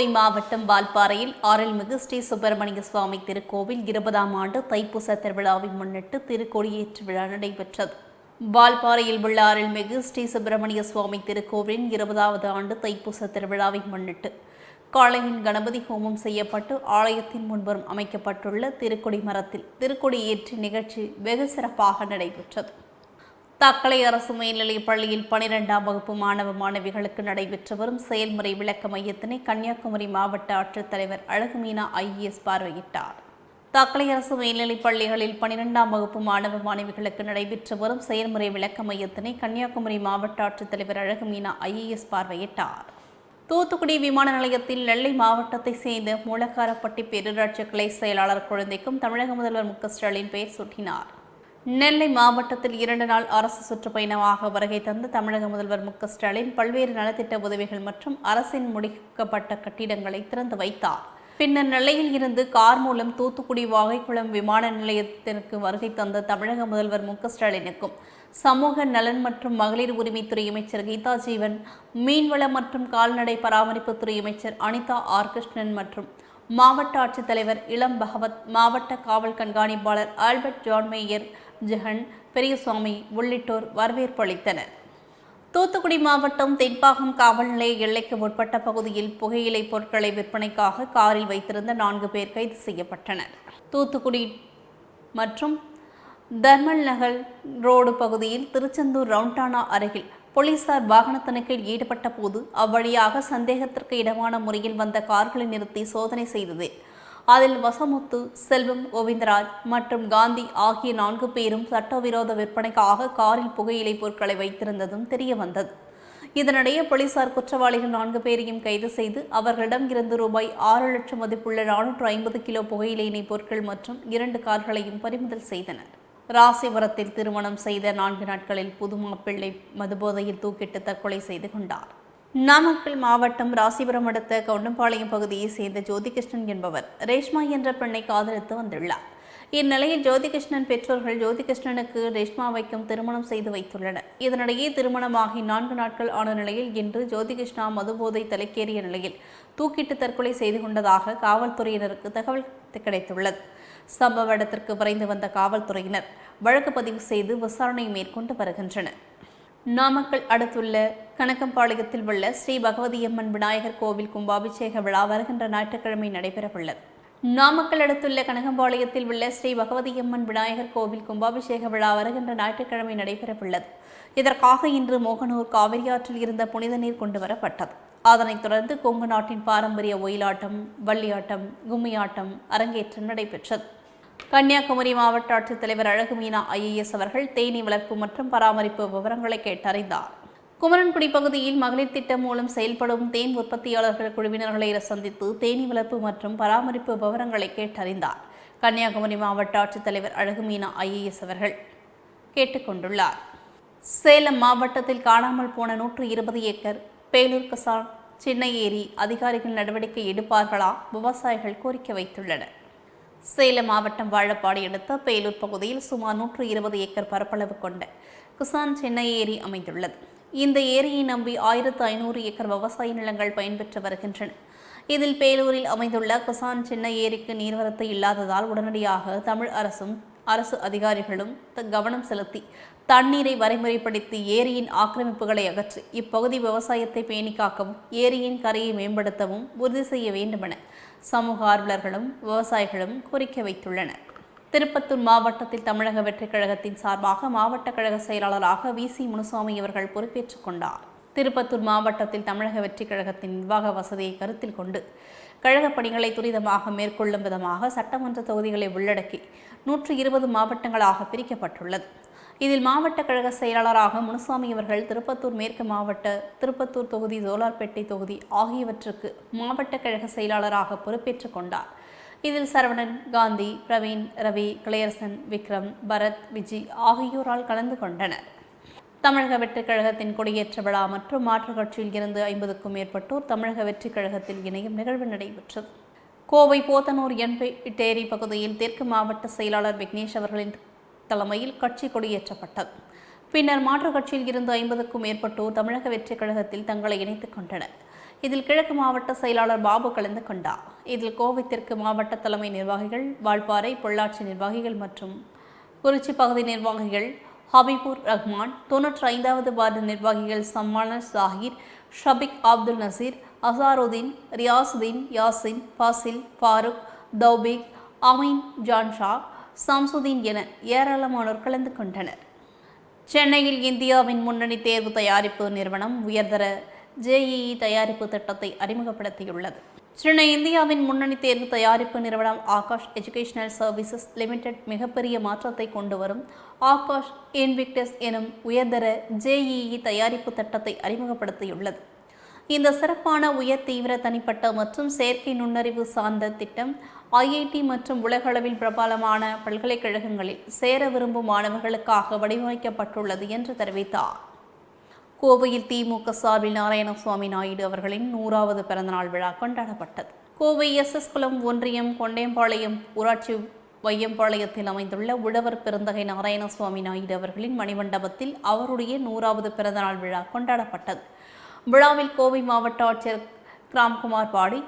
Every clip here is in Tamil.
கோவை மாவட்டம் வால்பாறையில் ஆரல்மிகு ஸ்ரீ சுப்பிரமணிய சுவாமி திருக்கோவில் இருபதாம் ஆண்டு தைப்பூச திருவிழாவை முன்னிட்டு திருக்கொடியேற்று விழா நடைபெற்றது. வால்பாறையில் உள்ள அருள்மிகு ஸ்ரீ சுப்பிரமணிய சுவாமி திருக்கோவிலின் இருபதாவது ஆண்டு தைப்பூச திருவிழாவை முன்னிட்டு காளையின் கணபதி ஹோமம் செய்யப்பட்டு ஆலயத்தின் முன்புறம் அமைக்கப்பட்டுள்ள திருக்கொடி மரத்தில் திருக்கொடி ஏற்றி நிகழ்ச்சி வெகு சிறப்பாக நடைபெற்றது. தக்கலை அரசு மேல்நிலைப் பள்ளியில் பனிரெண்டாம் வகுப்பு மாணவ மாணவிகளுக்கு நடைபெற்று வரும் செயல்முறை விளக்க மையத்தினை கன்னியாகுமரி மாவட்ட ஆட்சித்தலைவர் அழகுமீனா ஐஏஎஸ் பார்வையிட்டார். தக்கலை அரசு மேல்நிலைப் பள்ளிகளில் பனிரெண்டாம் வகுப்பு மாணவ மாணவிகளுக்கு நடைபெற்று வரும் செயல்முறை விளக்க மையத்தினை கன்னியாகுமரி மாவட்ட ஆட்சித்தலைவர் அழகுமீனா ஐஏஎஸ் பார்வையிட்டார். தூத்துக்குடி விமான நிலையத்தில் நெல்லை மாவட்டத்தை சேர்ந்த மூலக்காரப்பட்டி பேரூராட்சி கிளை செயலாளர் குழந்தைக்கும் தமிழக முதல்வர் மு ஸ்டாலின் பெயர் சூட்டினார். நெல்லை மாவட்டத்தில் இரண்டு நாள் அரசு சுற்றுப்பயணமாக வருகை தந்த தமிழக முதல்வர் மு ஸ்டாலின் பல்வேறு நலத்திட்ட உதவிகள் மற்றும் அரசின் முடிக்கப்பட்ட கட்டிடங்களை திறந்து வைத்தார். பின்னர் நெல்லையில் இருந்து கார் மூலம் தூத்துக்குடி வாகைக்குளம் விமான நிலையத்திற்கு வருகை தந்த தமிழக முதல்வர் மு ஸ்டாலினுக்கும் சமூக நலன் மற்றும் மகளிர் உரிமைத்துறை அமைச்சர் கீதா ஜீவன் மீன்வள மற்றும் கால்நடை பராமரிப்புத்துறை அமைச்சர் அனிதா ஆர். கிருஷ்ணன் மற்றும் மாவட்ட ஆட்சித்தலைவர் இளம் பகவத் மாவட்ட காவல் கண்காணிப்பாளர் ஆல்பர்ட் ஜான் மேயர் ஜெகன் பெரியசுவாமி உள்ளிட்டோர் வரவேற்பு அளித்தனர். தூத்துக்குடி மாவட்டம் தென்பாகம் காவல் நிலைய எல்லைக்கு உட்பட்ட பகுதியில் புகையிலை பொருட்களை விற்பனைக்காக காரில் வைத்திருந்த நான்கு பேர் கைது செய்யப்பட்டனர். தூத்துக்குடி மற்றும் தர்மல் நகர் ரோடு பகுதியில் திருச்செந்தூர் ரவுண்டானா அருகில் போலீசார் வாகன தணிக்கையில் ஈடுபட்ட போது அவ்வழியாக சந்தேகத்திற்கு இடமான முறையில் வந்த கார்களை நிறுத்தி சோதனை செய்தது அதில் வசமுத்து செல்வம் கோவிந்தராஜ் மற்றும் காந்தி ஆகிய நான்கு பேரும் சட்டவிரோத விற்பனைக்காக காரில் புகையிலை பொருட்களை வைத்திருந்ததும் தெரிய வந்தது இதனிடையே போலீசார் குற்றவாளிகள் நான்கு பேரையும் கைது செய்து அவர்களிடம் இருந்து ரூபாய் ஆறு லட்சம் மதிப்புள்ள நானூற்று ஐம்பது கிலோ புகையிலை பொருட்கள் மற்றும் இரண்டு கார்களையும் பறிமுதல் செய்தனர். ராசிபுரத்தில் திருமணம் செய்த நான்கு நாட்களில் புது மாப்பிள்ளை மதுபோதையில் தூக்கிட்டு தற்கொலை செய்து கொண்டார். நாமக்கல் மாவட்டம் ராசிபுரம் அடுத்த கவுண்டம்பாளையம் பகுதியைச் சேர்ந்த ஜோதிகிருஷ்ணன் என்பவர் ரேஷ்மா என்ற பெண்ணை காதலித்து வந்துள்ளார். இந்நிலையில் ஜோதிகிருஷ்ணன் பெற்றோர்கள் ஜோதிகிருஷ்ணனுக்கு ரேஷ்மாவைக்கும் திருமணம் செய்து வைத்துள்ளனர். இதனிடையே திருமணமாகி நான்கு நாட்கள் ஆன நிலையில் இன்று ஜோதிகிருஷ்ணா மதுபோதை தலைக்கேறிய நிலையில் தூக்கிட்டு தற்கொலை செய்து கொண்டதாக காவல்துறையினருக்கு தகவல் கிடைத்துள்ளது. சம்பவ இடத்திற்கு விரைந்து வந்த காவல்துறையினர் வழக்கு பதிவு செய்து விசாரணை மேற்கொண்டு வருகின்றனர். நாமக்கல் அடுத்துள்ள கணக்கம்பாளையத்தில் உள்ள ஸ்ரீ பகவதியம்மன் விநாயகர் கோவில் கும்பாபிஷேக விழா வருகின்ற ஞாயிற்றுக்கிழமை நடைபெறவுள்ளது. நாமக்கல் அடுத்துள்ள கனகம்பாளையத்தில் உள்ள ஸ்ரீ பகவதியம்மன் விநாயகர் கோவில் கும்பாபிஷேக விழா வருகின்ற ஞாயிற்றுக்கிழமை நடைபெறவுள்ளது. இதற்காக இன்று மோகனூர் காவிரியாற்றில் இருந்த புனித நீர் கொண்டு வரப்பட்டது. அதனைத் தொடர்ந்து கொங்கு நாட்டின் பாரம்பரிய ஒயிலாட்டம் வள்ளியாட்டம் கும்மியாட்டம் அரங்கேற்றம் நடைபெற்றது. கன்னியாகுமரி மாவட்ட ஆட்சித்தலைவர் அழகுமீனா ஐஏஎஸ் அவர்கள் தேனீ வளர்ப்பு மற்றும் பராமரிப்பு விவரங்களை கேட்டறிந்தார். குமரன்குடி பகுதியில் மகளிர் திட்டம் மூலம் செயல்படும் தேன் உற்பத்தியாளர்கள் குழுவினர்களை சந்தித்து தேனீ வளர்ப்பு மற்றும் பராமரிப்பு விவரங்களை கேட்டறிந்தார். கன்னியாகுமரி மாவட்ட ஆட்சித்தலைவர் அழகுமீனா ஐஏஎஸ் அவர்கள் கேட்டுக்கொண்டுள்ளார். சேலம் மாவட்டத்தில் காணாமல் போன நூற்று இருபது ஏக்கர் பேலூர் கசான் சின்ன ஏரி அதிகாரிகள் நடவடிக்கை எடுப்பார்களா? விவசாயிகள் கோரிக்கை வைத்துள்ளனர். சேலம் மாவட்டம் வாழப்பாடி அடுத்த பேலூர் பகுதியில் சுமார் நூற்று இருபது ஏக்கர் பரப்பளவு கொண்ட குசான் சென்னை ஏரி அமைந்துள்ளது. இந்த ஏரியை நம்பி ஆயிரத்து ஐநூறு ஏக்கர் விவசாய நிலங்கள் பயன்பெற்று வருகின்றன. இதில் பேலூரில் அமைந்துள்ள குசான் சென்னை ஏரிக்கு நீர்வரத்து இல்லாததால் உடனடியாக தமிழ் அரசும் அரசு அதிகாரிகளும் கவனம் செலுத்தி தண்ணீரை வரைமுறைப்படுத்தி ஏரியின் ஆக்கிரமிப்புகளை அகற்றி இப்பகுதி விவசாயத்தை பேணிக்காக்கவும் ஏரியின் கரையை மேம்படுத்தவும் உறுதி செய்ய வேண்டுமென சமூக ஆர்வலர்களும் விவசாயிகளும் கோரிக்கை வைத்துள்ளனர். திருப்பத்தூர் மாவட்டத்தில் தமிழக வெற்றிக் கழகத்தின் சார்பாக மாவட்ட கழக செயலாளராக வி. சி. முனுசாமி அவர்கள் பொறுப்பேற்றுக் கொண்டார். திருப்பத்தூர் மாவட்டத்தில் தமிழக வெற்றிக் கழகத்தின் நிர்வாக வசதியை கருத்தில் கொண்டு கழகப் பணிகளை துரிதமாக மேற்கொள்ளும் விதமாக சட்டமன்ற தொகுதிகளை உள்ளடக்கி நூற்று இருபது மாவட்டங்களாக பிரிக்கப்பட்டுள்ளது. இதில் மாவட்ட கழக செயலாளராக முனுசாமி அவர்கள் திருப்பத்தூர் மேற்கு மாவட்ட திருப்பத்தூர் தொகுதி ஜோலார்பேட்டை தொகுதி ஆகியவற்றுக்கு மாவட்ட கழக செயலாளராக பொறுப்பேற்றுக் கொண்டார். இதில் சரவணன் காந்தி பிரவீன் ரவி கிளையரசன் விக்ரம் பரத் விஜி ஆகியோரால் கலந்து கொண்டனர். தமிழக வெற்றிக் கழகத்தின் கொடியேற்ற விழா மற்றும் மாற்றுக் கட்சியில் இருந்து ஐம்பதுக்கும் மேற்பட்டோர் தமிழக வெற்றிக் கழகத்தில் இணையும் நிகழ்வு நடைபெற்றது. கோவை போத்தனூர் என்பேரி பகுதியில் தெற்கு மாவட்ட செயலாளர் விக்னேஷ் அவர்களின் தலைமையில் கட்சி கொடியேற்றப்பட்டது. பின்னர் மாற்றுக் கட்சியில் இருந்து ஐம்பதுக்கும் மேற்பட்டோர் தமிழக வெற்றிக் கழகத்தில் தங்களை இணைத்துக் கொண்டனர். இதில் கிழக்கு மாவட்ட செயலாளர் பாபு கலந்து கொண்டார். இதில் கோவை தெற்கு மாவட்ட தலைமை நிர்வாகிகள் வால்பாறை பொள்ளாச்சி நிர்வாகிகள் மற்றும் குறிச்சி பகுதி நிர்வாகிகள் ஹபீபுர் ரஹ்மான் தொன்னூற்றி ஐந்தாவது வார்டு நிர்வாகிகள் சம்மானர் சாஹிர் ஷபிக் அப்துல் நசீர் அசாருதீன் ரியாசுதீன் யாசின் ஃபாசில் ஃபாரூக் தௌபிக் அமீன் ஜான்ஷா சம்சுதீன் என ஏராளமானோர் கலந்து கொண்டனர். சென்னையில் இந்தியாவின் முன்னணி தேர்வு தயாரிப்பு நிறுவனம் உயர்தர ஜேஇஇ தயாரிப்பு திட்டத்தை அறிமுகப்படுத்தியுள்ளது. சென்னை இந்தியாவின் முன்னணி தேர்வு தயாரிப்பு நிறுவனம் ஆகாஷ் எஜுகேஷனல் சர்வீசஸ் லிமிடெட் மிகப்பெரிய மாற்றத்தை கொண்டு வரும் ஆகாஷ் இன்விக்டஸ் எனும் உயர்தர ஜேஇஇ தயாரிப்பு திட்டத்தை அறிமுகப்படுத்தியுள்ளது. இந்த சிறப்பான உயர் தீவிர தனிப்பட்ட மற்றும் செயற்கை நுண்ணறிவு சார்ந்த திட்டம் ஐஐடி மற்றும் உலகளவில் பிரபலமான பல்கலைக்கழகங்களில் சேர விரும்பும் மாணவர்களுக்காக வடிவமைக்கப்பட்டுள்ளது என்று தெரிவித்தார். கோவையில் திமுக சார்பில் நாராயணசுவாமி நாயுடு அவர்களின் நூறாவது பிறந்தநாள் விழா கொண்டாடப்பட்டது. கோவை எஸ் எஸ் குளம் ஒன்றியம் கொண்டேம்பாளையம் ஊராட்சி வையம்பாளையத்தில் அமைந்துள்ள உழவர் பெருந்தகை நாராயணசுவாமி நாயுடு அவர்களின் மணிமண்டபத்தில் அவருடைய நூறாவது பிறந்தநாள் விழா கொண்டாடப்பட்டது. விழாவில் கோவை மாவட்ட ஆட்சியர் கிராம்குமார் பாடி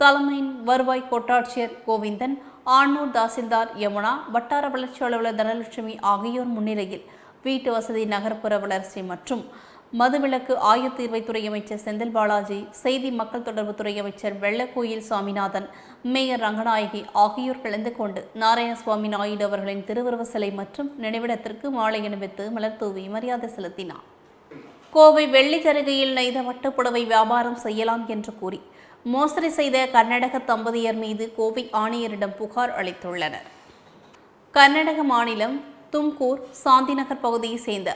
தலைமை வருவாய் கோட்டாட்சியர் கோவிந்தன் ஆண்ணூர் தாசில்தார் யமுனா வட்டார வளர்ச்சி அலுவலர் தனலட்சுமி ஆகியோர் முன்னிலையில் வீட்டு வசதி நகர்ப்புற வளர்ச்சி மற்றும் மதுவிலக்கு ஆயத்தீர்வைத்துறை அமைச்சர் செந்தில் பாலாஜி செய்தி மக்கள் தொடர்புத்துறை அமைச்சர் வெள்ளக்கோயில் சுவாமிநாதன் மேயர் ரங்கநாயகி ஆகியோர் கலந்து கொண்டு நாராயணசுவாமி நாயுடு அவர்களின் திருவுருவ சிலை மற்றும் நினைவிடத்திற்கு மாலை அணிவித்து மலர் தூவி மரியாதை செலுத்தினார். கோவை வெள்ளித்தருகையில் நெய்த வட்டப்புடவை வியாபாரம் செய்யலாம் என்று கூறி மோசடி செய்த கர்நாடக தம்பதியர் மீது கோவை ஆணையரிடம் புகார் அளித்துள்ளனர். கர்நாடக மாநிலம் தும்கூர் சாந்திநகர் பகுதியைச் சேர்ந்த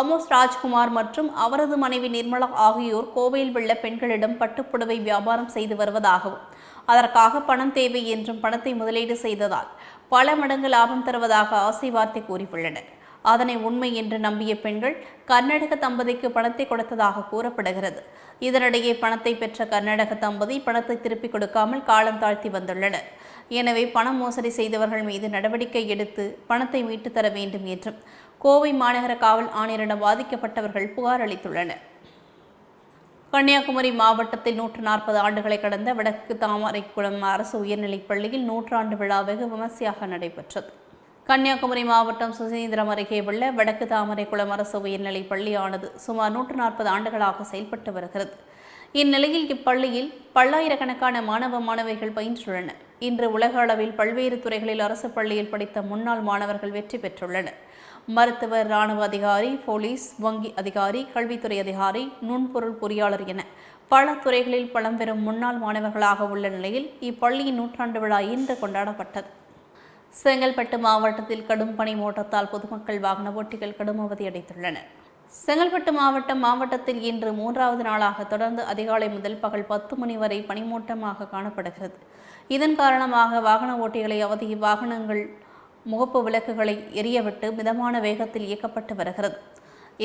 அமோஸ் ராஜ்குமார் மற்றும் அவரது மனைவி நிர்மலா ஆகியோர் கோவையில் உள்ள பெண்களிடம் பட்டுப்புடவை வியாபாரம் செய்து வருவதாகவும் அதற்காக பணம் தேவை என்றும் பணத்தை முதலீடு செய்ததால் பல மடங்கு லாபம் தருவதாக ஆசை வார்த்தை கூறியுள்ளனர். அதனை உண்மை என்று நம்பிய பெண்கள் கர்நாடக தம்பதிக்கு பணத்தை கொடுத்ததாக கூறப்படுகிறது. இதனிடையே பணத்தை பெற்ற கர்நாடக தம்பதி பணத்தை திருப்பிக் கொடுக்காமல் காலம் தாழ்த்தி வந்துள்ளனர். எனவே பணம் மோசடி செய்தவர்கள் மீது நடவடிக்கை எடுத்து பணத்தை மீட்டுத் தர வேண்டும் என்றும் கோவை மாநகர காவல் ஆணையரிடம் பாதிக்கப்பட்டவர்கள் புகார் அளித்துள்ளனர். கன்னியாகுமரி மாவட்டத்தில் நூற்று நாற்பது ஆண்டுகளை கடந்த வடக்கு தாமரைக்குளம் அரசு உயர்நிலைப் பள்ளியில் நூற்றாண்டு விழா வெகு விமர்சையாக நடைபெற்றது. கன்னியாகுமரி மாவட்டம் சுசீந்திரம் அருகே உள்ள வடக்கு தாமரைக்குளம் அரசு உயர்நிலைப் பள்ளியானது சுமார் நூற்று நாற்பது ஆண்டுகளாக செயல்பட்டு வருகிறது. இந்நிலையில் இப்பள்ளியில் பல்லாயிரக்கணக்கான மாணவ மாணவிகள் பயின்றுள்ளனர். இன்று உலக அளவில் பல்வேறு துறைகளில் அரசு பள்ளியில் படித்த முன்னாள் மாணவர்கள் வெற்றி பெற்றுள்ளனர். மருத்துவர் இராணுவ அதிகாரி போலீஸ் வங்கி அதிகாரி கல்வித்துறை அதிகாரி நுண்பொருள் பொறியாளர் என பல துறைகளில் பலம் பெறும் முன்னாள் மாணவர்களாக உள்ள நிலையில் இப்பள்ளியின் நூற்றாண்டு விழா இன்று கொண்டாடப்பட்டது. செங்கல்பட்டு மாவட்டத்தில் கடும் பனி மூட்டத்தால் பொதுமக்கள் வாகன ஓட்டிகள் கடும் அவதியடைந்துள்ளனர் செங்கல்பட்டு மாவட்டம் மாவட்டத்தில் இன்று மூன்றாவது நாளாக தொடர்ந்து அதிகாலை முதல் பகல் பத்து மணி வரை பனிமூட்டமாக காணப்படுகிறது. இதன் காரணமாக வாகன ஓட்டிகளை அவதி வாகனங்கள் முகப்பு விளக்குகளை எரியவிட்டு மிதமான வேகத்தில் இயக்கப்பட்டு வருகிறது.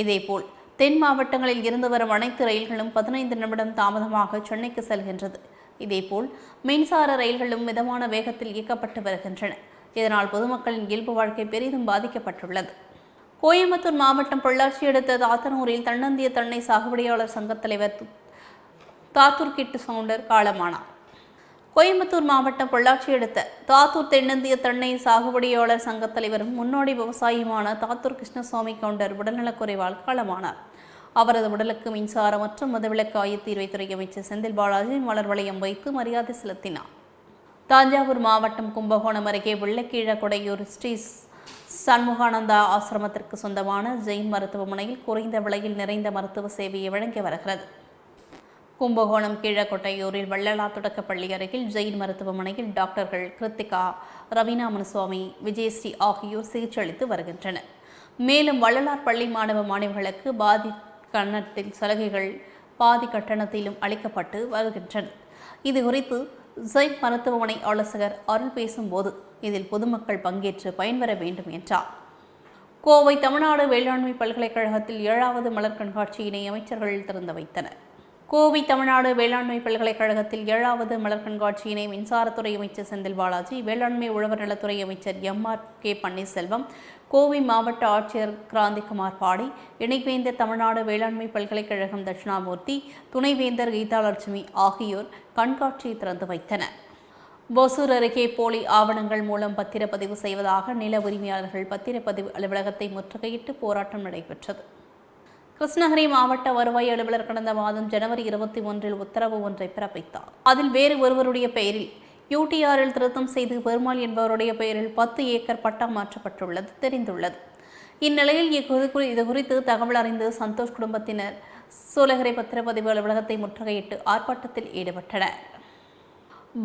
இதேபோல் தென் மாவட்டங்களில் இருந்து வரும் அனைத்து ரயில்களும் பதினைந்து நிமிடம் தாமதமாக சென்னைக்கு செல்கின்றது. இதேபோல் மின்சார ரயில்களும் மிதமான வேகத்தில் இயக்கப்பட்டு வருகின்றன. இதனால் பொதுமக்களின் இயல்பு வாழ்க்கை பெரிதும் பாதிக்கப்பட்டுள்ளது. கோயம்புத்தூர் மாவட்டம் பொள்ளாச்சி அடுத்த தாத்தனூரில் தன்னந்திய தென்னை சாகுபடியாளர் சங்கத் தலைவர் தாத்தூர் கிட்டு சவுண்டர் காலமானார். கோயம்புத்தூர் மாவட்டம் பொள்ளாச்சி அடுத்த தாத்தூர் தென்னிந்திய தென்னை சாகுபடியாளர் சங்கத் தலைவரும் முன்னோடி விவசாயியுமான தாத்தூர் கிருஷ்ணசுவாமி கவுண்டர் உடல்நலக்குறைவால் காலமானார். அவரது உடலுக்கு மின்சாரம் மற்றும் மதுவிலக்கு ஆயத்தீர்வைத்துறை அமைச்சர் செந்தில் பாலாஜி மலர் வளையம் வைத்து மரியாதை செலுத்தினார். தஞ்சாவூர் மாவட்டம் கும்பகோணம் அருகே வெள்ளக்கீழக்குடையூர் ஸ்ரீ சண்முகானந்தா ஆசிரமத்திற்கு சொந்தமான ஜெயின் மருத்துவமனையில் குறைந்த விலையில் நிறைந்த மருத்துவ சேவையை வழங்கி வருகிறது. கும்பகோணம் கீழக்கொட்டையூரில் வள்ளலா தொடக்கப்பள்ளி அருகில் ஜெயின் மருத்துவமனையில் டாக்டர்கள் கிருத்திகா ரவீனா சுவாமி விஜயஸ்ரீ ஆகியோர் சிகிச்சை அளித்து வருகின்றனர். மேலும் வள்ளலார் பள்ளி மாணவ மாணவிகளுக்கு பாதி கட்டணத்தில் சலுகைகள் பாதி கட்டணத்திலும் அளிக்கப்பட்டு வருகின்றன இது குறித்து ஜெயின் மருத்துவமனை ஆலோசகர் அருள் பேசும்போது இதில் பொதுமக்கள் பங்கேற்று பயன்பெற வேண்டும் என்றார். கோவை தமிழ்நாடு வேளாண்மை பல்கலைக்கழகத்தில் ஏழாவது மலர் கண்காட்சியினை அமைச்சர்கள் திறந்து வைத்தனர். கோவை தமிழ்நாடு வேளாண்மை பல்கலைக்கழகத்தில் ஏழாவது மலர் கண்காட்சியினை மின்சாரத்துறை அமைச்சர் செந்தில் பாலாஜி வேளாண்மை உழவர் நலத்துறை அமைச்சர் M R K Panneerselvam Kovai மாவட்ட ஆட்சியர் கிராந்திகுமார் பாடி இணைவேந்தர் தமிழ்நாடு வேளாண்மை பல்கலைக்கழகம் தட்சிணாமூர்த்தி துணைவேந்தர் கீதாலட்சுமி ஆகியோர் கண்காட்சியை திறந்து வைத்தனர். ஒசூர் அருகே போலி ஆவணங்கள் மூலம் பத்திரப்பதிவு செய்வதாக நில உரிமையாளர்கள் பத்திரப்பதிவு அலுவலகத்தை முற்றுகையிட்டு போராட்டம் நடைபெற்றது. கிருஷ்ணகிரி மாவட்ட வருவாய் அலுவலர் கடந்த மாதம் ஜனவரி இருபத்தி ஒன்றில் உத்தரவு ஒன்றை பிறப்பித்தார். அதில் வேறு ஒருவருடைய பெயரில் யூடிஆரில் திருத்தம் செய்து பெருமாள் என்பவருடைய பெயரில் பத்து ஏக்கர் பட்டா மாற்றப்பட்டுள்ளது தெரிந்துள்ளது. இந்நிலையில் இது குறித்து தகவல் அறிந்து சந்தோஷ் குடும்பத்தினர் சூலகிரி பத்திரப்பதிவு அலுவலகத்தை முற்றுகையிட்டு ஆர்ப்பாட்டத்தில் ஈடுபட்டனர்.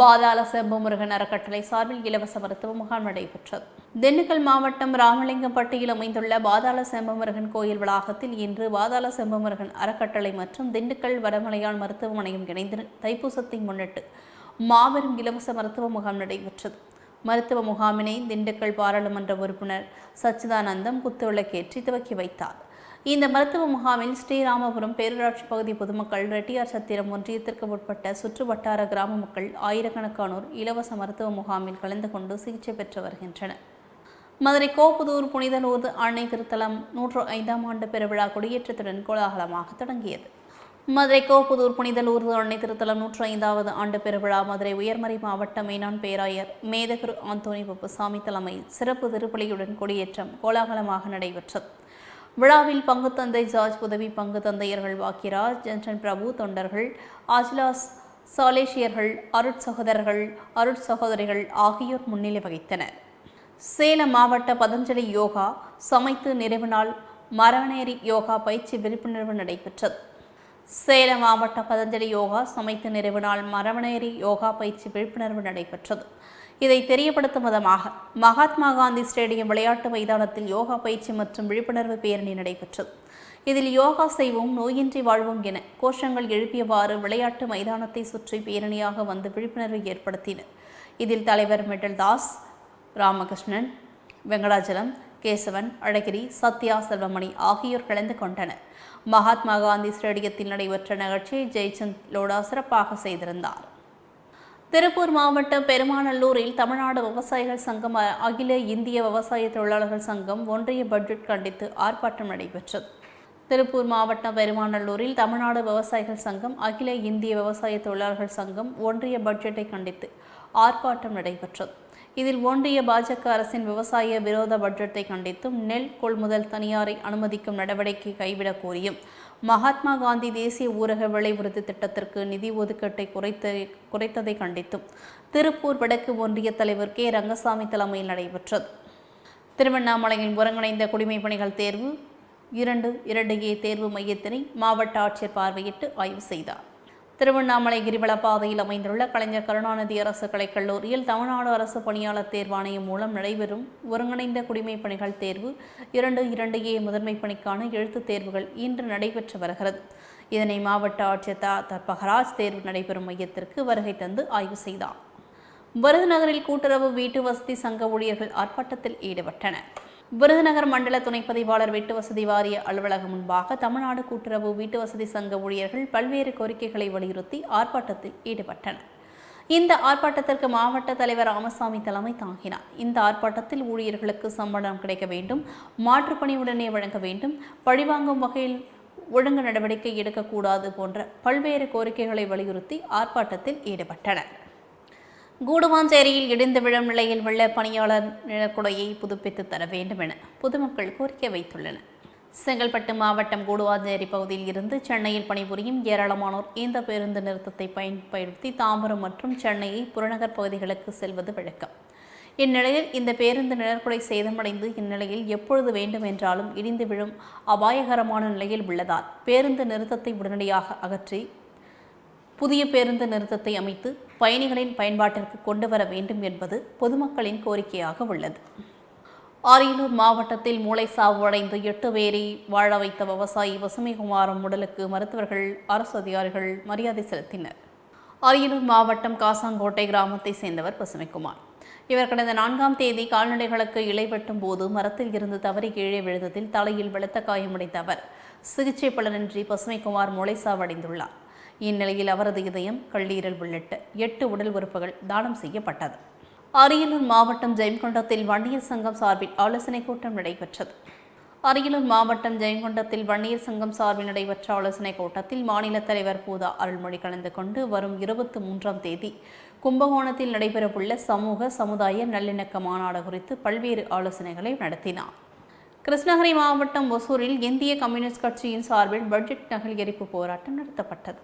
பாதாள செம்பமுருகன் அறக்கட்டளை சார்பில் இலவச மருத்துவ முகாம் நடைபெற்றது. திண்டுக்கல் மாவட்டம் ராமலிங்கம்பட்டியில் அமைந்துள்ள பாதாள செம்பமுருகன் கோயில் வளாகத்தில் இன்று பாதாள செம்பமுருகன் அறக்கட்டளை மற்றும் திண்டுக்கல் வடமலையான் மருத்துவமனையும் இணைந்து தைப்பூசத்தை முன்னிட்டு மாபெரும் இலவச மருத்துவ முகாம் நடைபெற்றது. மருத்துவ முகாமினை திண்டுக்கல் பாராளுமன்ற உறுப்பினர் சச்சிதானந்தம் குத்துவிளக்கேற்றி துவக்கி வைத்தார். இந்த மருத்துவ முகாமில் ஸ்ரீராமபுரம் பேரூராட்சி பகுதி பொதுமக்கள் ரெட்டியார் சத்திரம் ஒன்றியத்திற்கு உட்பட்ட சுற்று வட்டார கிராம மக்கள் ஆயிரக்கணக்கானோர் இலவச மருத்துவ முகாமில் கலந்து கொண்டு சிகிச்சை பெற்று வருகின்றனர். மதுரை கோப்புதூர் புனிதலூர் அன்னை திருத்தலம் நூற்று ஐந்தாம் ஆண்டு பெருவிழா கொடியேற்றத்துடன் கோலாகலமாக தொடங்கியது. மதுரை கோப்புதூர் புனித லூர்து அன்னை திருத்தலம் நூற்றி ஐந்தாவது ஆண்டு பெருவிழா. மதுரை உயர்மறை மாவட்ட மேனான் பேராயர் மேதகுரு ஆந்தோனி பப்புசாமி தலைமையில் சிறப்பு திருப்பலியுடன் கொடியேற்றம் கோலாகலமாக நடைபெற்றது. விழாவில் பங்கு தந்தை ஜார்ஜ் உதவி பங்கு தந்தையர்கள் வாக்கிராஜ் ஜென்சன் பிரபு தொண்டர்கள் ஆஜ்லாஸ் சாலேஷியர்கள் அருட்சகோதரர்கள் அருட்சகோதரிகள் ஆகியோர் முன்னிலை வகித்தனர். சேலம் மாவட்ட பதஞ்சலி யோகா சமைத்து நிறைவு நாள் மரநேரி யோகா பயிற்சி விழிப்புணர்வு நடைபெற்றது. சேலம் மாவட்ட பதஞ்சலி யோகா சமைத்து நிறைவு நாள் மரவணேரி யோகா பயிற்சி விழிப்புணர்வு நடைபெற்றது. இதை தெரியப்படுத்தும் விதமாக மகாத்மா காந்தி ஸ்டேடியம் விளையாட்டு மைதானத்தில் யோகா பயிற்சி மற்றும் விழிப்புணர்வு பேரணி நடைபெற்றது. இதில் யோகா செய்வோம் நோயின்றி வாழ்வோம் என கோஷங்கள் எழுப்பியவாறு விளையாட்டு மைதானத்தை சுற்றி பேரணியாக வந்து விழிப்புணர்வு ஏற்படுத்தினர். இதில் தலைவர் மெட்டல் தாஸ் ராமகிருஷ்ணன் வெங்கடாச்சலம் கேசவன் அழகிரி சத்யா செல்வமணி ஆகியோர் கலந்து கொண்டனர். மகாத்மா காந்தி ஸ்டேடியத்தில் நடைபெற்ற நிகழ்ச்சியை ஜெய்சந்த் லோடா சிறப்பாக செய்திருந்தார். திருப்பூர் மாவட்டம் பெருமாநல்லூரில் தமிழ்நாடு விவசாயிகள் சங்கம் அகில இந்திய விவசாய தொழிலாளர்கள் சங்கம் ஒன்றிய பட்ஜெட் கண்டித்து ஆர்ப்பாட்டம் நடைபெற்றது. திருப்பூர் மாவட்டம் பெருமாநல்லூரில் தமிழ்நாடு விவசாயிகள் சங்கம் அகில இந்திய விவசாய தொழிலாளர்கள் சங்கம் ஒன்றிய பட்ஜெட்டை கண்டித்து ஆர்ப்பாட்டம் நடைபெற்றது. இதில் ஒன்றிய பாஜக அரசின் விவசாய விரோத பட்ஜெட்டை கண்டித்தும் நெல் கொள்முதல் தனியாரை அனுமதிக்கும் நடவடிக்கை கைவிடக் கோரியும். மகாத்மா காந்தி தேசிய ஊரக விலை உறுதி திட்டத்திற்கு நிதி ஒதுக்கீட்டை குறைத்த குறைத்ததை கண்டித்தும் திருப்பூர் வடக்கு ஒன்றிய தலைவர் கே. ரங்கசாமி தலைமையில் நடைபெற்றது. திருவண்ணாமலையில் ஒருங்கிணைந்த குடிமைப் பணிகள் தேர்வு இரண்டு இரண்டு ஏ தேர்வு மையத்தினை மாவட்ட ஆட்சியர் பார்வையிட்டு ஆய்வு செய்தார். திருவண்ணாமலை கிரிவல பாதையில் அமைந்துள்ள கலைஞர் கருணாநிதி அரசு கலைக்கல்லூரியில் தமிழ்நாடு அரசு பணியாளர் தேர்வாணையம் மூலம் நடைபெறும் ஒருங்கிணைந்த குடிமைப் பணிகள் தேர்வு இரண்டு இரண்டு ஏ முதன்மை பணிக்கான எழுத்துத் தேர்வுகள் இன்று நடைபெற்று வருகிறது. இதனை மாவட்ட ஆட்சியர் தா. தர்பகராஜ் தேர்வு நடைபெறும் மையத்திற்கு வருகை தந்து ஆய்வு செய்தார். விருதுநகரில் கூட்டுறவு வீட்டு வசதி சங்க ஊழியர்கள் ஆர்ப்பாட்டத்தில் ஈடுபட்டனர். விருதுநகர் மண்டல துணை பதிவாளர் வீட்டு வசதி வாரிய அலுவலகம் முன்பாக தமிழ்நாடு கூட்டுறவு வீட்டு வசதி சங்க ஊழியர்கள் பல்வேறு கோரிக்கைகளை வலியுறுத்தி ஆர்ப்பாட்டத்தில் ஈடுபட்டனர். இந்த ஆர்ப்பாட்டத்திற்கு மாவட்ட தலைவர் ராமசாமி தலைமை தாங்கினார். இந்த ஆர்ப்பாட்டத்தில் ஊழியர்களுக்கு சம்பளம் கிடைக்க வேண்டும் மாற்றுப்பணி உடனே வழங்க வேண்டும் பழிவாங்கும் வகையில் ஒழுங்கு நடவடிக்கை எடுக்கக்கூடாது போன்ற பல்வேறு கோரிக்கைகளை வலியுறுத்தி ஆர்ப்பாட்டத்தில் ஈடுபட்டனர். கூடுவாஞ்சேரியில் இடிந்து விழும் நிலையில் வெள்ள பணியாளர் நிழக்குடையை புதுப்பித்து தர வேண்டும் என பொதுமக்கள் கோரிக்கை வைத்துள்ளனர். செங்கல்பட்டு மாவட்டம் கூடுவாஞ்சேரி பகுதியில் இருந்து சென்னையில் பணிபுரியும் ஏராளமானோர் இந்த பேருந்து நிறுத்தத்தை பயன்படுத்தி தாம்பரம் மற்றும் சென்னையை புறநகர் பகுதிகளுக்கு செல்வது வழக்கம். இந்நிலையில் இந்த பேருந்து நிழற்குடை சேதமடைந்து இந்நிலையில் எப்பொழுது வேண்டும் என்றாலும் இடிந்து விழும் அபாயகரமான நிலையில் உள்ளதால் பேருந்து நிறுத்தத்தை உடனடியாக அகற்றி புதிய பேருந்து நிறுத்தத்தை அமைத்து பயணிகளின் பயன்பாட்டிற்கு கொண்டு வர வேண்டும் என்பது பொதுமக்களின் கோரிக்கையாக உள்ளது. அரியலூர் மாவட்டத்தில் மூளை சாவு அடைந்து எட்டு பேரை வாழ வைத்த விவசாயி வசுமிகுமாரம் உடலுக்கு மருத்துவர்கள் அரசு அதிகாரிகள் மரியாதை செலுத்தினர். அரியலூர் மாவட்டம் காசாங்கோட்டை கிராமத்தை சேர்ந்தவர் பசுமைக்குமார் இவர் கடந்த நான்காம் தேதி கால்நடைகளுக்கு இலை வெட்டும் போது மரத்தில் இருந்து தவறி கீழே விழுந்ததில் தலையில் வெளுத்த காயமடைந்த அவர் சிகிச்சை பலனின்றி பசுமைக்குமார் மூளைசாவடைந்துள்ளார் இந்நிலையில் அவரது இதயம் கல்லீரல் உள்ளிட்ட எட்டு உடல் உறுப்புகள் தானம் செய்யப்பட்டது. அரியலூர் மாவட்டம் ஜெயங்கொண்டத்தில் வன்னியர் சங்கம் சார்பில் ஆலோசனைக் கூட்டம் நடைபெற்றது. அரியலூர் மாவட்டம் ஜெயங்கொண்டத்தில் வன்னியர் சங்கம் சார்பில் நடைபெற்ற ஆலோசனைக் கூட்டத்தில் மாநில தலைவர் பூதா அருள்மொழி கலந்து கொண்டு வரும் இருபத்தி மூன்றாம் தேதி கும்பகோணத்தில் நடைபெறவுள்ள சமூக சமுதாய நல்லிணக்க மாநாடு குறித்து பல்வேறு ஆலோசனைகளை நடத்தினார். கிருஷ்ணகிரி மாவட்டம் ஒசூரில் இந்திய கம்யூனிஸ்ட் கட்சியின் சார்பில் பட்ஜெட் நகல் எரிப்பு போராட்டம் நடத்தப்பட்டது.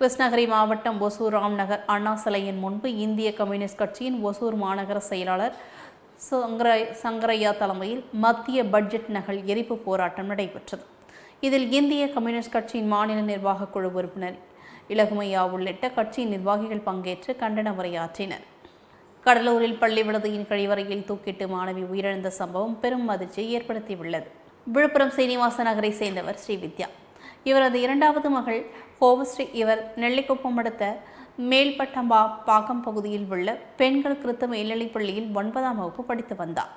கிருஷ்ணகிரி மாவட்டம் ஒசூர் ராம்நகர் அண்ணா சிலையின் முன்பு இந்திய கம்யூனிஸ்ட் கட்சியின் ஒசூர் மாநகர செயலாளர் சங்கர சங்கரையா தலைமையில் மத்திய பட்ஜெட் நகல் எரிப்பு போராட்டம் நடைபெற்றது. இதில் இந்திய கம்யூனிஸ்ட் கட்சியின் மாநில நிர்வாகக் குழு உறுப்பினர் இலகுமையா உள்ளிட்ட கட்சியின் நிர்வாகிகள் பங்கேற்று கண்டன உரையாற்றினர். கடலூரில் பள்ளி விடுதியின் கழிவறையில் தூக்கிட்டு மாணவி உயிரிழந்த சம்பவம் பெரும் அதிர்ச்சியை ஏற்படுத்தியுள்ளது. விழுப்புரம் சீனிவாச நகரை சேர்ந்தவர் ஸ்ரீவித்யா. இவரது இரண்டாவது மகள் கோவஸ்ரீ இவர் நெல்லிக்குப்பம் அடுத்த மேல்பட்டம்பா பாக்கம் பகுதியில் உள்ள பெண்கள் கிறித்த மேல்நிலைப் பள்ளியில் ஒன்பதாம் வகுப்பு படித்து வந்தார்.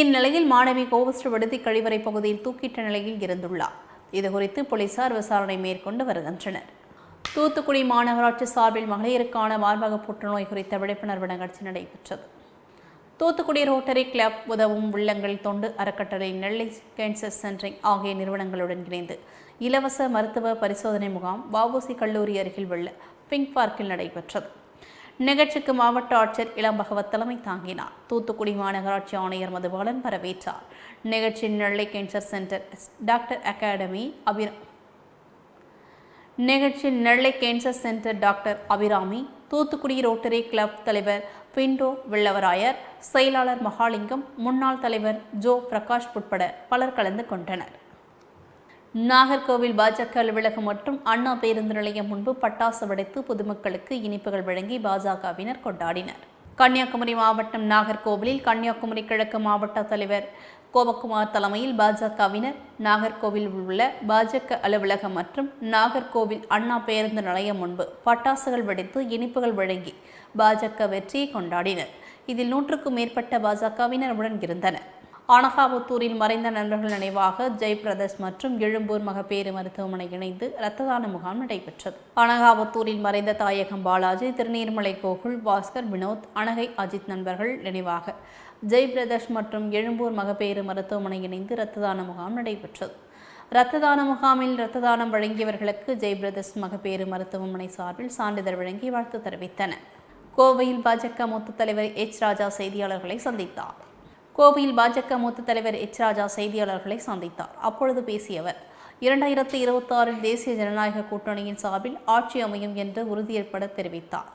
இந்நிலையில் மாணவி கோவஸ்ரீ விடுதி கழிவறை பகுதியில் தூக்கிட்ட நிலையில் இருந்துள்ளார். இதுகுறித்து போலீசார் விசாரணை மேற்கொண்டு வருகின்றனர். தூத்துக்குடி மாநகராட்சி சார்பில் மகளிருக்கான மார்பக புற்றுநோய் குறித்த விழிப்புணர்வு நிகழ்ச்சி நடைபெற்றது. தூத்துக்குடி ரோட்டரி கிளப் உதவும் உள்ளங்கள் தொண்டு அறக்கட்டளை நெல்லை கேன்சர் சென்டரிங் ஆகிய நிறுவனங்களுடன் இணைந்து இலவச மருத்துவ பரிசோதனை முகாம் வஉசி கல்லூரி அருகில் உள்ள பிங்க் பார்க்கில் நடைபெற்றது. நிகழ்ச்சிக்கு மாவட்ட ஆட்சியர் இளம் பகவத் தலைமை தாங்கினார். தூத்துக்குடி மாநகராட்சி ஆணையர் மதுபாலன் வரவேற்றார். நிகழ்ச்சி Nellai cancer centre doctor academy அபிர நிகழ்ச்சி Nellai cancer centre doctor Abirami Thoothukudi rotary club தலைவர் பிண்டோ வெள்ளவராயர் செயலாளர் மகாலிங்கம் முன்னாள் தலைவர் ஜோ பிரகாஷ் உட்பட பலர் கலந்து கொண்டனர். நாகர்கோவில் பாஜக அலுவலகம் மற்றும் அண்ணா பேருந்து நிலையம் முன்பு பட்டாசு வெடித்து பொதுமக்களுக்கு இனிப்புகள் வழங்கி பாஜகவினர் கொண்டாடினர். கன்னியாகுமரி மாவட்டம் நாகர்கோவிலில் கன்னியாகுமரி கிழக்கு மாவட்ட தலைவர் கோபகுமார் தலைமையில் பாஜகவினர் நாகர்கோவில் உள்ள பாஜக அலுவலகம் மற்றும் நாகர்கோவில் அண்ணா பேருந்து நிலையம் முன்பு பட்டாசுகள் வெடித்து இனிப்புகள் வழங்கி பாஜக வெற்றியை கொண்டாடினர். இதில் நூற்றுக்கும் மேற்பட்ட பாஜகவினர் உடன் இருந்தனர். அனகாபுத்தூரில் மறைந்த நண்பர்கள் நினைவாக ஜெய் மற்றும் எழும்பூர் மகப்பேறு மருத்துவமனை இணைந்து இரத்த தான முகாம் நடைபெற்றது. அனகாபுத்தூரில் மறைந்த தாயகம் பாலாஜி திருநீர்மலை கோகுல் பாஸ்கர் வினோத் அனகை அஜித் நண்பர்கள் நினைவாக ஜெய் மற்றும் எழும்பூர் மகப்பேறு மருத்துவமனை இணைந்து இரத்த தான முகாம் நடைபெற்றது. இரத்த தான முகாமில் இரத்த தானம் வழங்கியவர்களுக்கு ஜெய் பிரதர்ஸ் மகப்பேறு மருத்துவமனை சார்பில் சான்றிதழ் வழங்கி வாழ்த்து தெரிவித்தனர். கோவையில் பாஜக மூத்த தலைவர் எச். ராஜா செய்தியாளர்களை சந்தித்தார். கோவையில் பாஜக மூத்த தலைவர் எச் ராஜா செய்தியாளர்களை சந்தித்தார். அப்பொழுது பேசிய அவர் இரண்டாயிரத்தி இருபத்தாறில் தேசிய ஜனநாயக கூட்டணியின் சார்பில் ஆட்சி அமையும் என்று உறுதியேற்பட தெரிவித்தார்.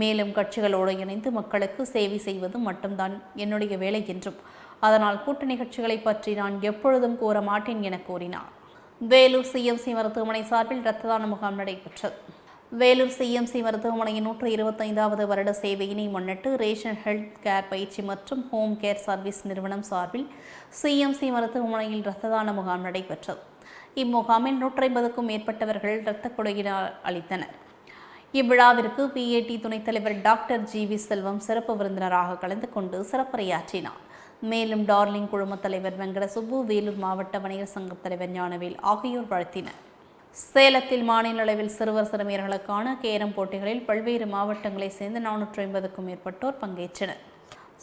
மேலும் கட்சிகளோடு இணைந்து மக்களுக்கு சேவை செய்வது மட்டும்தான் என்னுடைய வேலை என்றும் அதனால் கூட்டணி கட்சிகளை பற்றி நான் எப்பொழுதும் கூற மாட்டேன் என கூறினார். வேலூர் சிஎம்சி மருத்துவமனை சார்பில் இரத்த தான முகாம் நடைபெற்றது. வேலூர் சிஎம்சி மருத்துவமனையின் நூற்று இருபத்தைந்தாவது வருட சேவையினை முன்னிட்டு ரேஷன் ஹெல்த் கேர் பயிற்சி மற்றும் ஹோம் கேர் சர்வீஸ் நிறுவனம் சார்பில் சிஎம்சி மருத்துவமனையில் இரத்த தான முகாம் நடைபெற்றது. இம்முகாமில் நூற்றி ஐம்பதுக்கும் மேற்பட்டவர்கள் இரத்த கொடையினால் அளித்தனர். இவ்விழாவிற்கு பிஏடி துணைத் தலைவர் டாக்டர் ஜி வி செல்வம் சிறப்பு விருந்தினராக கலந்து கொண்டு சிறப்புரையாற்றினார். மேலும் டார்லிங் குழுமத் தலைவர் வெங்கட சுப்பு வேலூர் மாவட்ட வணிகர் சங்கத் தலைவர் ஞானவேல் ஆகியோர் வாழ்த்தினர். சேலத்தில் மாநில அளவில் சிறுவர் சிறுமியர்களுக்கான கேரம் போட்டிகளில் பல்வேறு மாவட்டங்களைச் சேர்ந்த நானூற்றி ஐம்பதுக்கும் மேற்பட்டோர் பங்கேற்றனர்.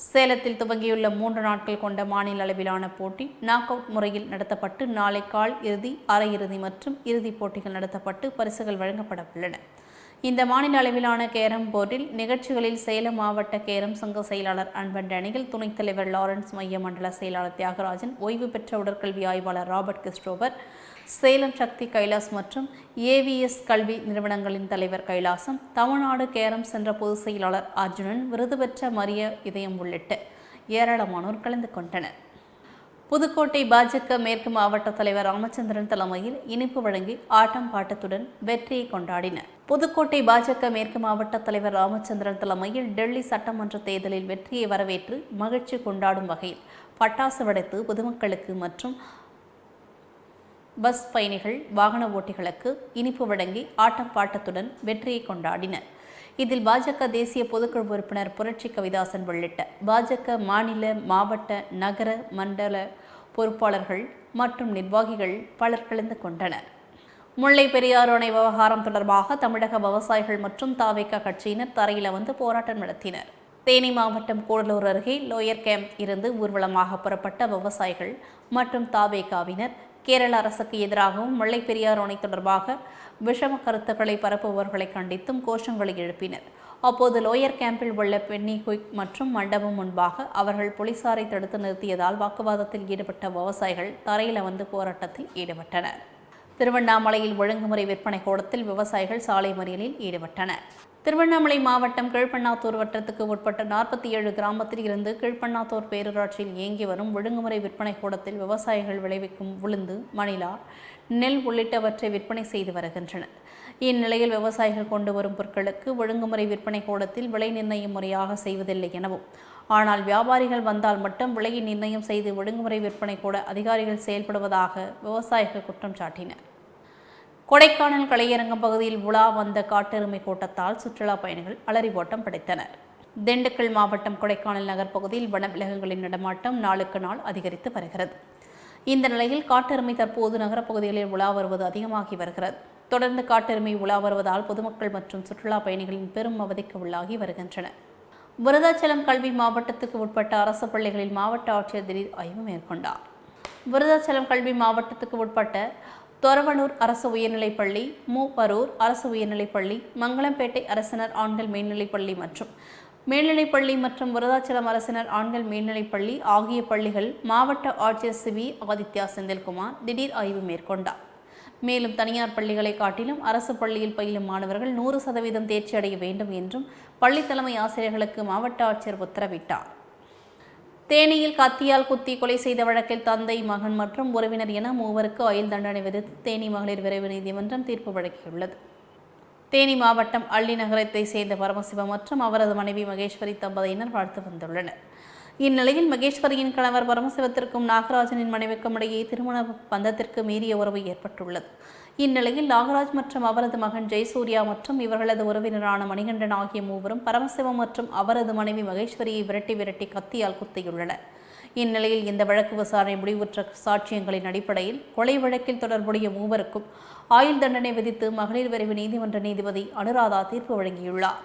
சேலத்தில் துவங்கியுள்ள மூன்று நாட்கள் கொண்ட மாநில அளவிலான போட்டி நாக் அவுட் முறையில் நடத்தப்பட்டு நாளை கால் இறுதி அரையிறுதி மற்றும் இறுதிப் போட்டிகள் நடத்தப்பட்டு பரிசுகள் வழங்கப்பட உள்ளன இந்த மாநில அளவிலான கேரம் போர்டில் நிகழ்ச்சிகளில் சேலம் மாவட்ட கேரம் சங்க செயலாளர் அன்பன் டேனிகள் துணைத் தலைவர் லாரன்ஸ் மைய மண்டல செயலாளர் தியாகராஜன் ஓய்வு பெற்ற உடற்கல்வி ஆய்வாளர் ராபர்ட் கிறிஸ்டோபர் சேலம் சக்தி கைலாஸ் மற்றும் ஏவிஎஸ் கல்வி நிறுவனங்களின் தலைவர் கைலாசம் தமிழ்நாடு கேரம் சென்ற பொதுச் செயலாளர் அர்ஜுனன் விருது பெற்ற மரிய இதயம் உள்ளிட்ட ஏராளமானோர் கலந்து கொண்டனர். புதுக்கோட்டை பாஜக மேற்கு மாவட்ட தலைவர் ராமச்சந்திரன் தலைமையில் இனிப்பு வழங்கி ஆட்டம் பாட்டத்துடன் வெற்றியை கொண்டாடினர். புதுக்கோட்டை பாஜக மேற்கு மாவட்ட தலைவர் ராமச்சந்திரன் தலைமையில் டெல்லி சட்டமன்ற தேர்தலில் வெற்றியை வரவேற்று மகிழ்ச்சி கொண்டாடும் வகையில் பட்டாசு வெடித்து பொதுமக்களுக்கு மற்றும் பஸ் பயணிகள் வாகன ஓட்டிகளுக்கு இனிப்பு வழங்கி ஆட்டம் பாட்டத்துடன் வெற்றியை கொண்டாடினர். இதில் பாஜக தேசிய பொதுக்குழு உறுப்பினர் புரட்சி கவிதாசன் உள்ளிட்ட பாஜக மாநில மாவட்ட நகர மண்டல பொறுப்பாளர்கள் மற்றும் நிர்வாகிகள் பலர் கலந்து கொண்டனர். முல்லை பெரியாறு அணை விவகாரம் தொடர்பாக தமிழக விவசாயிகள் மற்றும் தாவேக்கா கட்சியினர் தரையில் வந்து போராட்டம் நடத்தினர். தேனி மாவட்டம் கூடலூர் அருகே லோயர் கேம்ப் இருந்து ஊர்வலமாக புறப்பட்ட விவசாயிகள் மற்றும் தாவேகாவினர் கேரள அரசுக்கு எதிராகவும் முல்லை பெரியார் அணை தொடர்பாக விஷம கருத்துக்களை பரப்புபவர்களை கண்டித்தும் கோஷங்களை எழுப்பினர். அப்போது லோயர் கேம்பில் உள்ள பென்னி குயிக் மற்றும் மண்டபம் முன்பாக அவர்கள் போலீசாரை தடுத்து நிறுத்தியதால் வாக்குவாதத்தில் ஈடுபட்ட விவசாயிகள் தரையில் வந்து போராட்டத்தில் ஈடுபட்டனர். திருவண்ணாமலையில் ஒழுங்குமுறை விற்பனை கூடத்தில் விவசாயிகள் சாலை மறியலில் ஈடுபட்டனர். திருவண்ணாமலை மாவட்டம் கீழ்பண்ணாத்தூர் வட்டத்துக்கு உட்பட்ட நாற்பத்தி ஏழு கிராமத்தில் இருந்து கீழ்பண்ணாத்தூர் பேரூராட்சியில் இயங்கி வரும் ஒழுங்குமுறை விற்பனை கூடத்தில் விவசாயிகள் விளைவிக்கும் உளுந்து மணிலா நெல் உள்ளிட்டவற்றை விற்பனை செய்து வருகின்றனர். இந்நிலையில் விவசாயிகள் கொண்டு வரும் பொருட்களுக்கு ஒழுங்குமுறை விற்பனை கூடத்தில் விலை நிர்ணயம் முறையாக செய்வதில்லை எனவும் ஆனால் வியாபாரிகள் வந்தால் மட்டும் விலையை நிர்ணயம் செய்து ஒழுங்குமுறை விற்பனை கூட அதிகாரிகள் செயல்படுவதாக விவசாயிகள் குற்றம் சாட்டினர். கொடைக்கானல் கலையரங்கம் பகுதியில் உலா வந்த காட்டெருமை கூட்டத்தால் சுற்றுலா பயணிகள் அலறி ஓட்டம் படைத்தனர். திண்டுக்கல் மாவட்டம் கொடைக்கானல் நகர் பகுதியில் வனவிலங்குகளின் நடமாட்டம் நாளுக்கு நாள் அதிகரித்து வருகிறது. இந்த நிலையில் காட்டெருமை தற்போது நகரப்பகுதிகளில் உலா வருவது அதிகமாகி வருகிறது. தொடர்ந்து காட்டெருமை உலா வருவதால் பொதுமக்கள் மற்றும் சுற்றுலா பயணிகளின் பெரும் அவதிக்கு உள்ளாகி வருகின்றனர். விருதாச்சலம் கல்வி மாவட்டத்துக்கு உட்பட்ட அரசு பள்ளிகளில் மாவட்ட ஆட்சியர் திடீர் ஆய்வு மேற்கொண்டார். விருதாச்சலம் கல்வி மாவட்டத்துக்கு உட்பட்ட தொரவனூர் அரசு உயர்நிலைப்பள்ளி மூப்பரூர் அரசு உயர்நிலைப்பள்ளி மங்களம்பேட்டை அரசினர் ஆண்கள் மேல்நிலைப்பள்ளி மற்றும் மேல்நிலைப்பள்ளி மற்றும் விருதாச்சலம் அரசினர் ஆண்கள் மேல்நிலைப்பள்ளி ஆகிய பள்ளிகள் மாவட்ட ஆட்சியர் சிவி ஆதித்யா செந்தில்குமார் திடீர் ஆய்வு மேற்கொண்டார். மேலும் தனியார் பள்ளிகளை காட்டிலும் அரசு பள்ளியில் பயிலும் மாணவர்கள் நூறு சதவீதம் தேர்ச்சி அடைய வேண்டும் என்றும் பள்ளி தலைமை ஆசிரியர்களுக்கு மாவட்ட ஆட்சியர் உத்தரவிட்டார். தேனியில் கத்தியால் குத்தி கொலை செய்த வழக்கில் தந்தை மகன் மற்றும் உறவினர் என மூவருக்கு ஆயுள் தண்டனை விதித்து தேனி மகளிர் விரைவு நீதிமன்றம் தீர்ப்பு வழங்கியுள்ளது. தேனி மாவட்டம் அள்ளி நகரத்தை சேர்ந்த பரமசிவம் மற்றும் அவரது மனைவி மகேஸ்வரி தம்பதியினர் வாழ்த்து வந்துள்ளனர். இந்நிலையில் மகேஸ்வரியின் கணவர் பரமசிவத்திற்கும் நாகராஜனின் மனைவிக்கும் இடையே திருமண பந்தத்திற்கு மீறிய உறவு ஏற்பட்டுள்ளது. இந்நிலையில் நாகராஜ் மற்றும் அவரது மகன் ஜெயசூர்யா மற்றும் இவர்களது உறவினரான மணிகண்டன் ஆகிய மூவரும் பரமசிவம் மற்றும் அவரது மனைவி மகேஸ்வரியை விரட்டி விரட்டி கத்தியால் குத்தியுள்ளனர். இந்நிலையில் இந்த வழக்கு விசாரணை முடிவுற்ற சாட்சியங்களின் அடிப்படையில் கொலை வழக்கில் தொடர்புடைய மூவருக்கும் ஆயுள் தண்டனை விதித்து மகளிர் விரைவு நீதிமன்ற நீதிபதி அனுராதா தீர்ப்பு வழங்கியுள்ளார்.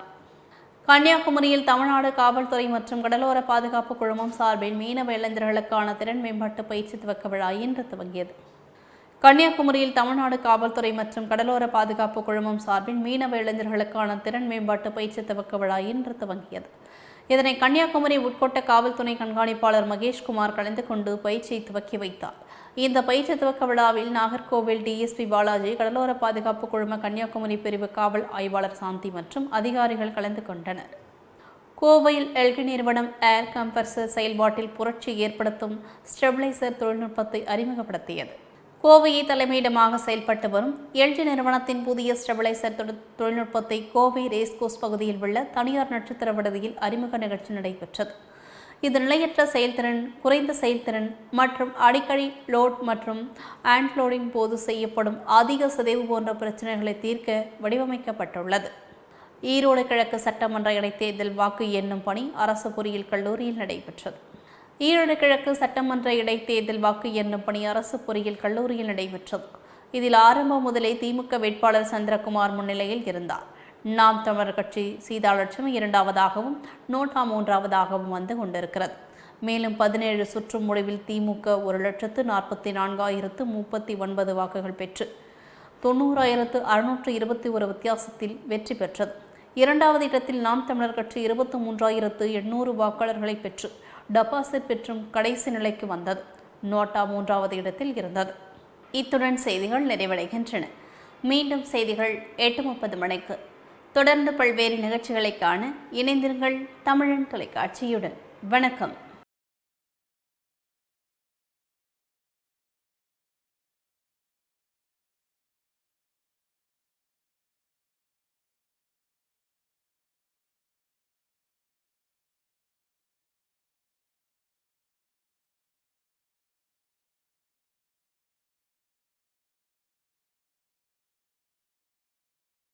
கன்னியாகுமரியில் தமிழ்நாடு காவல்துறை மற்றும் கடலோர பாதுகாப்பு குழுமம் சார்பில் மீனவ இளைஞர்களுக்கான திறன் மேம்பாட்டு பயிற்சி துவக்க விழா இன்று துவங்கியது. கன்னியாகுமரியில் தமிழ்நாடு காவல்துறை மற்றும் கடலோர பாதுகாப்பு குழுமம் சார்பில் மீனவ இளைஞர்களுக்கான திறன் மேம்பாட்டு பயிற்சி துவக்க விழா இன்று துவங்கியது. இதனை கன்னியாகுமரி உட்கோட்ட காவல்துறை கண்காணிப்பாளர் மகேஷ்குமார் கலந்து கொண்டு பயிற்சியை துவக்கி வைத்தார். இந்த பயிற்சி துவக்க விழாவில் நாகர்கோவில் டிஎஸ்பி பாலாஜி கடலோர பாதுகாப்பு குழும கன்னியாகுமரி பிரிவு காவல் ஆய்வாளர் சாந்தி மற்றும் அதிகாரிகள் கலந்து கொண்டனர். கோவையில் எல்கி நிறுவனம் ஏர் கம்பர்சர் செயல்பாட்டில் புரட்சி ஏற்படுத்தும் ஸ்டெபிளைசர் தொழில்நுட்பத்தை அறிமுகப்படுத்தியது. கோவையை தலைமையிடமாக செயல்பட்டு வரும் எல்ஜி நிறுவனத்தின் புதிய ஸ்டெபிளைசர் தொழில்நுட்பத்தை கோவை ரேஸ்கோஸ் பகுதியில் உள்ள தனியார் நட்சத்திர விடுதியில் அறிமுக நிகழ்ச்சி நடைபெற்றது. இது நிலையற்ற செயல்திறன் குறைந்த செயல்திறன் மற்றும் அடிக்கடி லோட் மற்றும் ஆண்ட்லோடிங் போது செய்யப்படும் அதிக சிதைவு போன்ற பிரச்சனைகளை தீர்க்க வடிவமைக்கப்பட்டுள்ளது. ஈரோடு கிழக்கு சட்டமன்ற இடைத்தேர்தல் வாக்கு எண்ணும் பணி அரசு பொறியியல் கல்லூரியில் நடைபெற்றது. ஈரோடு கிழக்கு சட்டமன்ற இடைத்தேர்தல் வாக்கு எண்ணும் பணி அரசு பொறியியல் கல்லூரியில் நடைபெற்றது. இதில் ஆரம்பம் முதலே திமுக வேட்பாளர் சந்திரகுமார் முன்னிலையில் இருந்தார். நாம் தமிழர் கட்சி சீதாலட்சுமி இரண்டாவதாகவும் நோட்டா மூன்றாவதாகவும் வந்து கொண்டிருக்கிறது. மேலும் பதினேழு சுற்று முடிவில் திமுக ஒரு லட்சத்து நாற்பத்தி நான்காயிரத்து முப்பத்தி ஒன்பது வாக்குகள் பெற்று தொண்ணூறாயிரத்து அறுநூற்று இருபத்தி ஒரு வித்தியாசத்தில் வெற்றி பெற்றது. இரண்டாவது இடத்தில் நாம் தமிழர் கட்சி இருபத்தி மூன்றாயிரத்து எண்ணூறு வாக்காளர்களை பெற்று டெபாசிட் பெற்றும் கடைசி நிலைக்கு வந்தது. நோட்டா மூன்றாவது இடத்தில் இருந்தது. இத்துடன் செய்திகள் நிறைவடைகின்றன. மீண்டும் செய்திகள் எட்டு முப்பது மணிக்கு. தொடர்ந்து பல்வேறு நிகழ்ச்சிகளை காண இணைந்திருங்கள் தமிழன் தொலைக்காட்சியுடன். வணக்கம்.